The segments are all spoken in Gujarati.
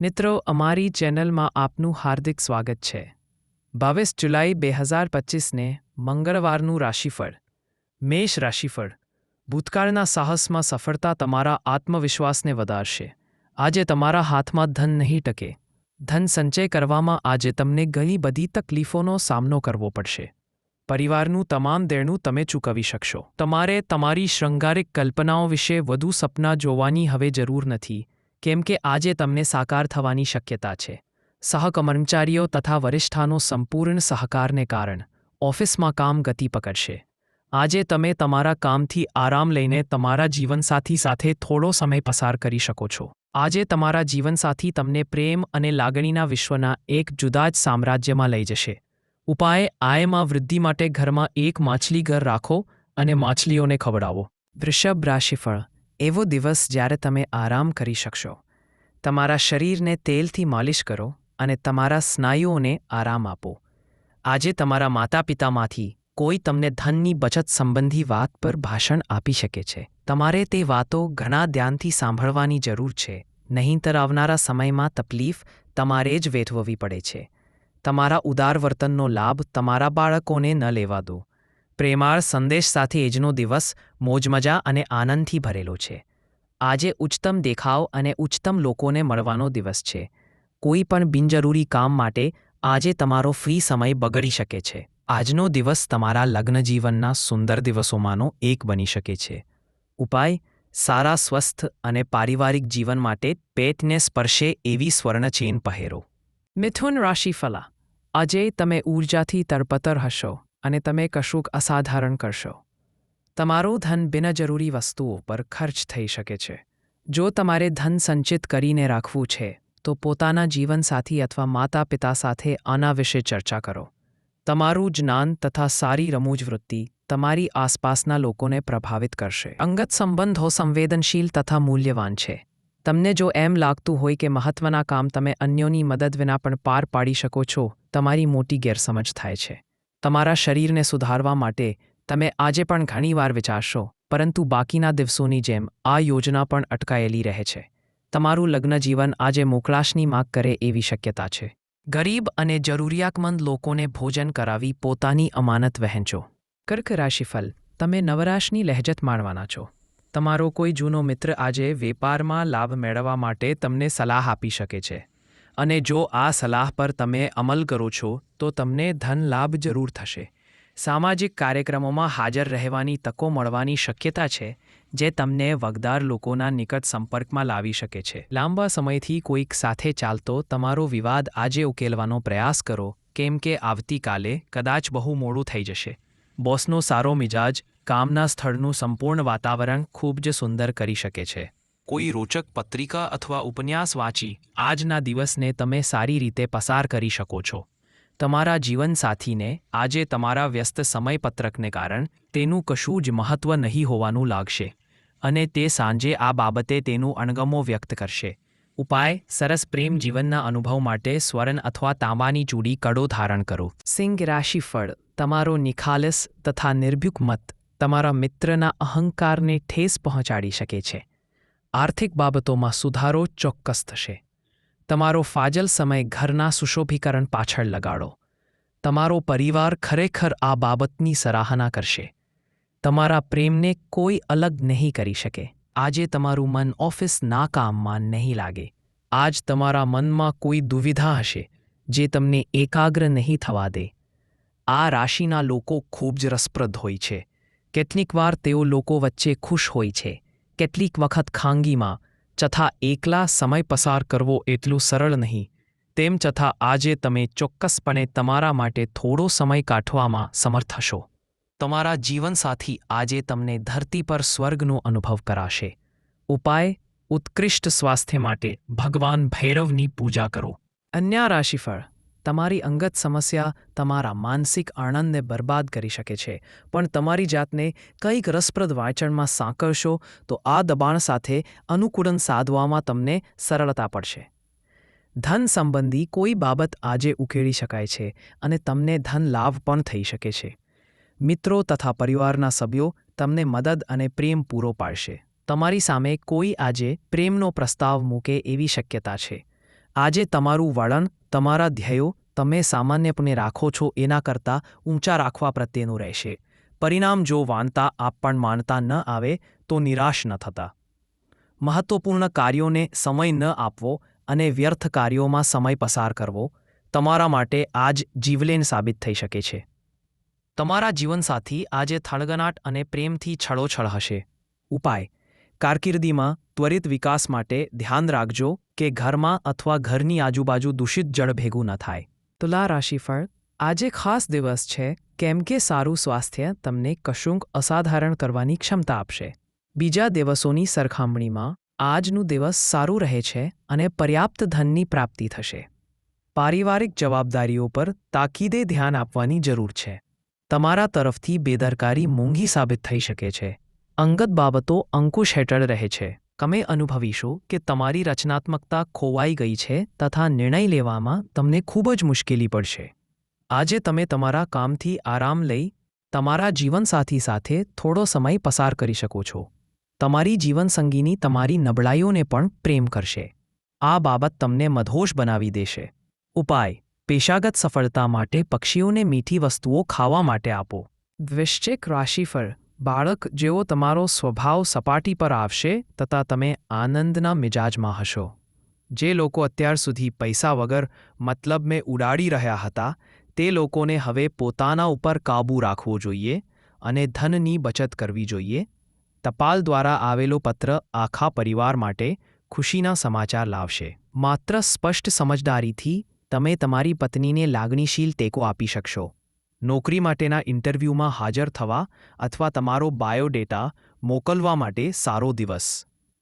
મિત્રો, અમારી ચેનલમાં આપનું હાર્દિક સ્વાગત છે. બાવીસ જુલાઈ બે હજાર પચીસને મંગળવારનું રાશિફળ, મેષ રાશિફળ, ભૂતકાળના સાહસમાં સફળતા તમારા આત્મવિશ્વાસને વધારશે. આજે તમારા હાથમાં ધન નહીં ટકે. ધન સંચય કરવામાં આજે તમને ઘણી બધી તકલીફોનો સામનો કરવો પડશે. પરિવારનું તમામ દેણું તમે ચૂકવી શકશો. તમારે તમારી શૃંગારિક કલ્પનાઓ વિશે વધુ સપના જોવાની હવે જરૂર નથી. કેમ કે આજે તમને સાકાર થવાની શક્યતા છે. સહકર્મચારીઓ તથા વરિષ્ઠાનો સંપૂર્ણ સહકારને કારણ ઓફિસમાં કામ ગતિ પકડશે. આજે તમે તમારા કામથી આરામ લઈને તમારા જીવનસાથી સાથે થોડો સમય પસાર કરી શકો છો. આજે તમારા જીવનસાથી તમને પ્રેમ અને લાગણીના વિશ્વના એક જુદા જ સામ્રાજ્યમાં લઈ જશે. ઉપાય, આયમાં વૃદ્ધિ માટે ઘરમાં એક માછલી ઘર રાખો અને માછલીઓને ખવડાવો. વૃષભ રાશિફળ એવો દિવસ જ્યારે તમે આરામ કરી શકશો. તમારા શરીરને તેલથી માલિશ કરો અને તમારા સ્નાયુઓને આરામ આપો. આજે તમારા માતા પિતામાંથી કોઈ તમને ધનની બચત સંબંધી વાત પર ભાષણ આપી શકે છે. તમારે તે વાતો ઘણા ધ્યાનથી સાંભળવાની જરૂર છે. નહીંતર આવનારા સમયમાં તકલીફ તમારે જ વેઠવવી પડે છે. તમારા ઉદાર વર્તનનો લાભ તમારા બાળકોને ન લેવા દો. પ્રેમાળ સંદેશ સાથે એજનો દિવસ મોજમજા અને આનંદથી ભરેલો છે. આજે ઉચ્ચતમ દેખાવ અને ઉચ્ચતમ લોકોને મળવાનો દિવસ છે. કોઈ પણ બિનજરૂરી કામ માટે આજે તમારો ફ્રી સમય બગડી શકે છે. આજનો દિવસ તમારા લગ્ન જીવનના સુંદર દિવસોમાંનો એક બની શકે છે. ઉપાય, સારા સ્વસ્થ અને પારિવારિક જીવન માટે પેટને સ્પર્શે એવી સ્વર્ણ ચેન પહેરો. મિથુન રાશિફલા, આજે તમે ઊર્જાથી તરપતર હશો અને તમે કશુંક અસાધારણ કરશો. તમારું ધન બિનજરૂરી વસ્તુઓ પર ખર્ચ થઈ શકે છે. જો તમારે ધન સંચિત કરીને રાખવું છે, તો પોતાના જીવનસાથી અથવા માતા પિતા સાથે આના વિશે ચર્ચા કરો. તમારું જ્ઞાન તથા સારી રમૂજ વૃત્તિ તમારી આસપાસના લોકોને પ્રભાવિત કરશે. અંગત સંબંધો સંવેદનશીલ તથા મૂલ્યવાન છે. તમને જો એમ લાગતું હોય કે મહત્વના કામ તમે અન્યોની મદદ વિના પણ પાર પાડી શકો છો, તમારી મોટી ગેરસમજ થાય છે. તમારા શરીરને સુધારવા માટે તમે આજે પણ ઘણીવાર વિચારશો, પરંતુ બાકીના દિવસોની જેમ આ યોજના પણ અટકાયેલી રહે છે. તમારું લગ્ન જીવન આજે મોકળાશની માગ કરે એવી શક્યતા છે. ગરીબ અને જરૂરિયાતમંદ લોકોને ભોજન કરાવી પોતાની અમાનત વહેંચો. કર્ક રાશિફલ તમે નવરાશની લહેજત માણવાના છો. તમારો કોઈ જૂનો મિત્ર આજે વેપારમાં લાભ મેળવવા માટે તમને સલાહ આપી શકે છે. અને જો આ સલાહ પર તમે અમલ કરો છો, તો તમને ધન લાભ જરૂર થશે. સામાજિક કાર્યક્રમોમાં હાજર રહેવાની તકો મળવાની શક્યતા છે, જે તમને વગદાર લોકોના નિકટ સંપર્કમાં લાવી શકે છે. લાંબા સમયથી કોઈક સાથે ચાલતો તમારો વિવાદ આજે ઉકેલવાનો પ્રયાસ કરો, કેમ કે આવતીકાલે કદાચ બહુ મોડું થઈ જશે. બોસનો સારો મિજાજ, કામના સ્થળનું સંપૂર્ણ વાતાવરણ ખૂબ જ સુંદર કરી શકે છે. કોઈ રોચક પત્રિકા અથવા ઉપન્યાસ વાંચી, આજના દિવસને તમે સારી રીતે પસાર કરી શકો છો. તમારા જીવનસાથીને આજે તમારા વ્યસ્ત સમયપત્રકને કારણ તેનું કશું જ મહત્ત્વ નહીં હોવાનું લાગશે અને તે સાંજે આ બાબતે તેનું અણગમો વ્યક્ત કરશે. ઉપાય, સરસ પ્રેમ જીવનના અનુભવ માટે સ્વર્ણ અથવા તાંબાની ચૂડી કડો ધારણ કરો. સિંહ રાશિફળ, તમારો નિખાલસ તથા નિર્ભ્યુક મત તમારા મિત્રના અહંકારને ઠેસ પહોંચાડી શકે છે. આર્થિક બાબતોમાં સુધારો ચોક્કસ થશે. તમારો ફાજલ સમય ઘરના સુશોભીકરણ પાછળ લગાડો. તમારો પરિવાર ખરેખર આ બાબતની સરાહના કરશે. તમારા પ્રેમને કોઈ અલગ નહીં કરી શકે. આજે તમારું મન ઓફિસ નાકામમાં નહીં લાગે. આજ તમારા મનમાં કોઈ દુવિધા હશે, જે તમને એકાગ્ર નહીં થવા દે. આ રાશિના લોકો ખૂબ જ રસપ્રદ હોય છે. કેટલીક વાર તેઓ લોકો વચ્ચે ખુશ હોય છે. કેટલીક વખત ખાંગીમાં છતાં એકલા સમય પસાર કરવો એટલું સરળ નહીં. તેમ છતાં આજે તમે ચોક્કસપણે તમારા માટે થોડો સમય કાઢવામાં સમર્થ હશો. તમારા જીવનસાથી આજે તમને ધરતી પર સ્વર્ગનો અનુભવ કરાશે. ઉપાય, ઉત્કૃષ્ટ સ્વાસ્થ્ય માટે ભગવાન ભૈરવની પૂજા કરો. અન્ય રાશિફળ તમારી અંગત સમસ્યા તમારા માનસિક આનંદને બરબાદ કરી શકે છે. પણ તમારી જાતને કંઈક રસપ્રદ વાંચણમાં સાંકળશો, તો આ દબાણ સાથે અનુકૂળન સાધવામાં તમને સરળતા પડશે. ધન સંબંધી કોઈ બાબત આજે ઉકેળી શકાય છે અને તમને ધન લાભ પણ થઈ શકે છે. મિત્રો તથા પરિવારના સભ્યો તમને મદદ અને પ્રેમ પૂરો પાડશે. તમારી સામે કોઈ આજે પ્રેમનો પ્રસ્તાવ મૂકે એવી શક્યતા છે. આજે તમારું વલણ તમારા ધ્યેયો તમે સામાન્યપણે રાખો છો એના કરતાં ઊંચા રાખવા પ્રત્યેનું રહેશે. પરિણામ જો વાંચતા આપ પણ માનતા ન આવે તો નિરાશ ન થતા. મહત્વપૂર્ણ કાર્યોને સમય ન આપવો અને વ્યર્થ કાર્યોમાં સમય પસાર કરવો તમારા માટે આજ જીવલેન સાબિત થઈ શકે છે. તમારા જીવનસાથી આજે થળગનાટ અને પ્રેમથી છળોછળ હશે. ઉપાય. કારકિર્દીમાં ત્વરિત વિકાસ માટે ધ્યાન રાખજો કે ઘરમાં અથવા ઘરની આજુબાજુ દૂષિત જળ ભેગું ન થાય. તુલા રાશિફળ, આજે ખાસ દિવસ છે, કેમ કે સારું સ્વાસ્થ્ય તમને કશુંક અસાધારણ કરવાની ક્ષમતા આપશે. બીજા દિવસોની સરખામણીમાં, આજનું દિવસ સારું રહે છે અને પર્યાપ્ત ધનની પ્રાપ્તિ થશે. પારિવારિક જવાબદારીઓ પર તાકીદે ધ્યાન આપવાની જરૂર છે. તમારા તરફથી બેદરકારી મોંઘી સાબિત થઈ શકે છે. અંગત બાબતો અંકુશ હેઠળ રહે છે. તમે અનુભવીશો કે તમારી રચનાત્મકતા ખોવાઈ ગઈ છે તથા નિર્ણય લેવામાં તમને ખૂબ જ મુશ્કેલી પડશે. આજે તમે તમારા કામથી આરામ લઈ, તમારા જીવનસાથી સાથે થોડો સમય પસાર કરી શકો છો. તમારી જીવનસંગીની તમારી નબળાઈઓને પણ પ્રેમ કરશે. આ બાબત તમને મધોશ બનાવી દેશે. ઉપાય, પેશાગત સફળતા માટે પક્ષીઓને મીઠી વસ્તુઓ ખાવા માટે આપો. વૃશ્ચિક રાશિફળ બાળક જેવો તમારો સ્વભાવ સપાટી પર આવશે તથા તમે આનંદના મિજાજમાં હશો. જે લોકો અત્યાર સુધી પૈસા વગર મતલબ મેં ઉડાડી રહ્યા હતા, તે લોકોને હવે પોતાના ઉપર કાબૂ રાખવો જોઈએ અને ધનની બચત કરવી જોઈએ. ટપાલ દ્વારા આવેલો પત્ર આખા પરિવાર માટે ખુશીના સમાચાર લાવશે. માત્ર સ્પષ્ટ સમજદારીથી તમે તમારી પત્નીને લાગણીશીલ ટેકો આપી શકશો. નોકરી માટેના ઇન્ટરવ્યૂમાં હાજર થવા અથવા તમારો બાયોડેટા મોકલવા માટે સારો દિવસ.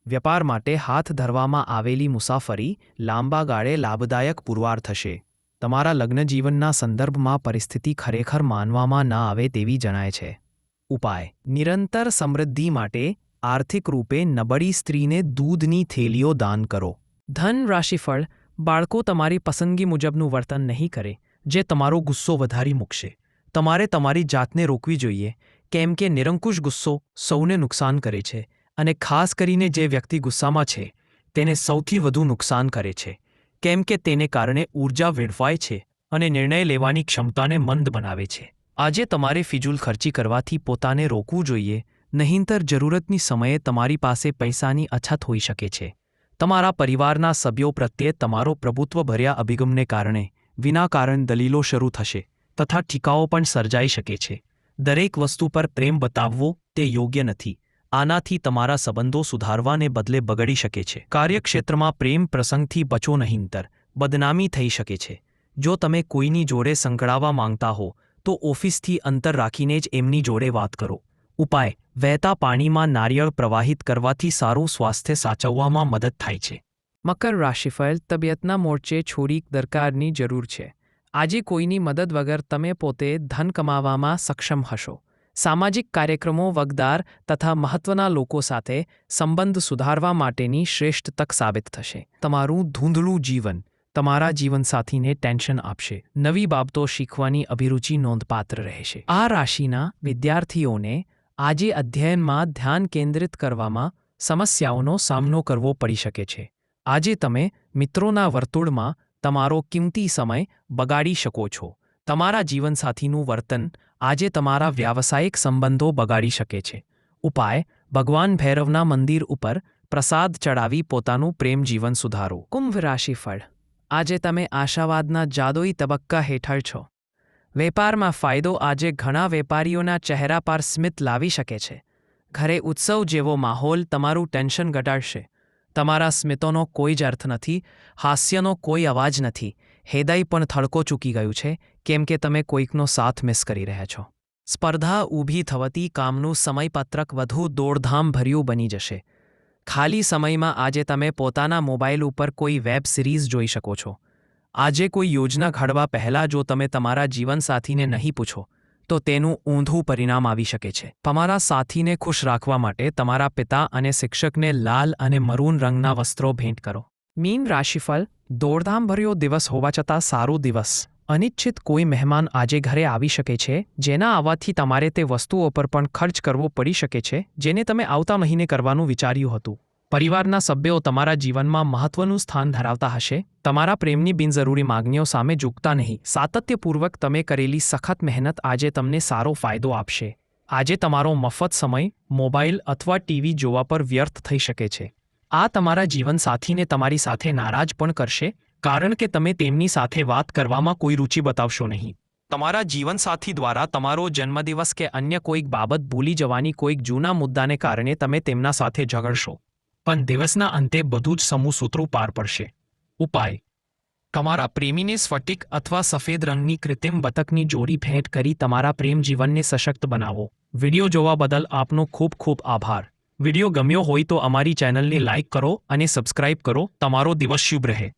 વ્યાપાર માટે હાથ ધરવામાં આવેલી મુસાફરી લાંબા ગાળે લાભદાયક પુરવાર થશે. તમારા લગ્નજીવનના સંદર્ભમાં પરિસ્થિતિ ખરેખર માનવામાં ન આવે તેવી જણાય છે. ઉપાય. નિરંતર સમૃદ્ધિ માટે આર્થિક રૂપે નબળી સ્ત્રીને દૂધની થેલીઓ દાન કરો. ધન રાશિફળ બાળકો તમારી પસંદગી મુજબનું વર્તન નહીં કરે, જે તમારો ગુસ્સો વધારી મૂકશે. તમારે તમારી જાતને રોકવી જોઈએ, કેમ કે નિરંકુશ ગુસ્સો સૌને નુકસાન કરે છે અને ખાસ કરીને જે વ્યક્તિ ગુસ્સામાં છે, તેને સૌથી વધુ નુકસાન કરે છે, કેમ કે તેને કારણે ઊર્જા વેડફાય છે અને નિર્ણય લેવાની ક્ષમતાને મંદ બનાવે છે. આજે તમારે ફિજૂલ ખર્ચી કરવાથી પોતાને રોકવું જોઈએ, નહીંતર જરૂરતની સમયે તમારી પાસે પૈસાની અછત હોઈ શકે છે. તમારા પરિવારના સભ્યો પ્રત્યે તમારો પ્રભુત્વભર્યા અભિગમને કારણે વિના કારણ દલીલો શરૂ થશે. તથા ટીકાઓ પણ સર્જાઈ શકે છે. દરેક વસ્તુ પર પ્રેમ બતાવવો તે યોગ્ય નથી. આનાથી તમારા સંબંધો સુધારવાને બદલે બગડી શકે છે. કાર્યક્ષેત્રમાં પ્રેમ પ્રસંગથી બચો નહીંતર બદનામી થઈ શકે છે. જો તમે કોઈની જોડે સંકળાવા માંગતા હો, તો ઓફિસથી અંતર રાખીને જ એમની જોડે વાત કરો. ઉપાય, વહેતા પાણીમાં નારિયેળ પ્રવાહિત કરવાથી સારું સ્વાસ્થ્ય સાચવવામાં મદદ થાય છે. મકર રાશિફળ તબિયતના મોરચે છોડીક દરકારની જરૂર છે. આજે કોઈની મદદ વગર તમે પોતે ધન કમાવામાં સક્ષમ હશો. સામાજિક કાર્યક્રમો વગદાર તથા મહત્વના લોકો સાથે સંબંધ સુધારવા માટેની શ્રેષ્ઠ તક સાબિત થશે. તમારું ધૂંધળું જીવન તમારા જીવનસાથીને ટેન્શન આપશે. નવી બાબતો શીખવાની અભિરુચિ નોંધપાત્ર રહેશે. આ રાશિના વિદ્યાર્થીઓને આજે અધ્યયનમાં ધ્યાન કેન્દ્રિત કરવામાં સમસ્યાઓનો સામનો કરવો પડી શકે છે. આજે તમે મિત્રોના વર્તુળમાં તમારો કિંમતી સમય બગાડી શકો છો. તમારા જીવનસાથીનું વર્તન આજે તમારા વ્યાવસાયિક સંબંધો બગાડી શકે છે. ઉપાય, ભગવાન ભૈરવના મંદિર ઉપર પ્રસાદ ચડાવી પોતાનું પ્રેમ જીવન સુધારો. કુંભ રાશિફળ. આજે તમે આશાવાદના જાદોઈ તબક્કા હેઠળ છો. વેપારમાં ફાયદો આજે ઘણા વેપારીઓના ચહેરા પર સ્મિત લાવી શકે છે. ઘરે ઉત્સવ જેવો માહોલ તમારું ટેન્શન ઘટાડશે. તમારા સ્મિતોનો કોઈ જ અર્થ નથી, હાસ્યનો કોઈ અવાજ નથી. હૃદય પણ થડકો ચૂકી ગયું છે, કેમ કે તમે કોઈકનો સાથ મિસ કરી રહ્યા છો. સ્પર્ધા ઊભી થવાથી કામનું સમયપત્રક વધુ દોડધામભર્યું બની જશે. ખાલી સમયમાં આજે તમે પોતાના મોબાઈલ ઉપર કોઈ વેબ સિરીઝ જોઈ શકો છો. આજે કોઈ યોજના ઘડવા પહેલાં જો તમે તમારા જીવનસાથીને નહીં પૂછો. તો તેનું ઊંધું પરિણામ આવી શકે છે. તમારા સાથીને ખુશ રાખવા માટે તમારા પિતા અને શિક્ષકને લાલ અને મરૂન રંગના વસ્ત્રો ભેટ કરો. મીન રાશિફળ, દોડધામભર્યો દિવસ હોવા છતાં સારો દિવસ. અનિચ્છિત કોઈ મહેમાન આજે ઘરે આવી શકે છે, જેના આવવાથી તમારે તે વસ્તુઓ પર પણ ખર્ચ કરવો પડી શકે છે, જેને તમે આવતા મહિને કરવાનું વિચાર્યું હતું. પરિવારના સભ્યો તમારા જીવનમાં મહત્વનું સ્થાન ધરાવતા હશે. તમારા પ્રેમની બિનજરૂરી માગણીઓ સામે ઝૂકતા નહીં. સાતત્યપૂર્વક તમે કરેલી સખત મહેનત આજે તમને સારો ફાયદો આપશે. આજે તમારો મફત સમય, મોબાઈલ અથવા ટીવી જોવા પર વ્યર્થ થઈ શકે છે. આ તમારા જીવનસાથીને તમારી સાથે નારાજ પણ કરશે, કારણ કે તમે તેમની સાથે વાત કરવામાં કોઈ રુચિ બતાવશો નહીં. તમારા જીવનસાથી દ્વારા તમારો જન્મદિવસ કે અન્ય કોઈક બાબત ભૂલી જવાની કોઈક જૂના મુદ્દાને કારણે તમે તેમના સાથે ઝઘડશો. પણ દિવસના અંતે બધું જ સમૂહસૂત્રો પાર પડશે. ઉપાય. તમારા પ્રેમીને સ્ફટિક અથવા સફેદ રંગની કૃત્રિમ બતકની જોડી ભેટ કરી તમારા પ્રેમ જીવનને સશક્ત બનાવો. વિડિયો જોવા બદલ આપનો ખૂબ ખૂબ આભાર. વીડિયો ગમ્યો હોય તો અમારી ચેનલને લાઇક કરો અને સબસ્ક્રાઇબ કરો. તમારો દિવસ શુભ રહે.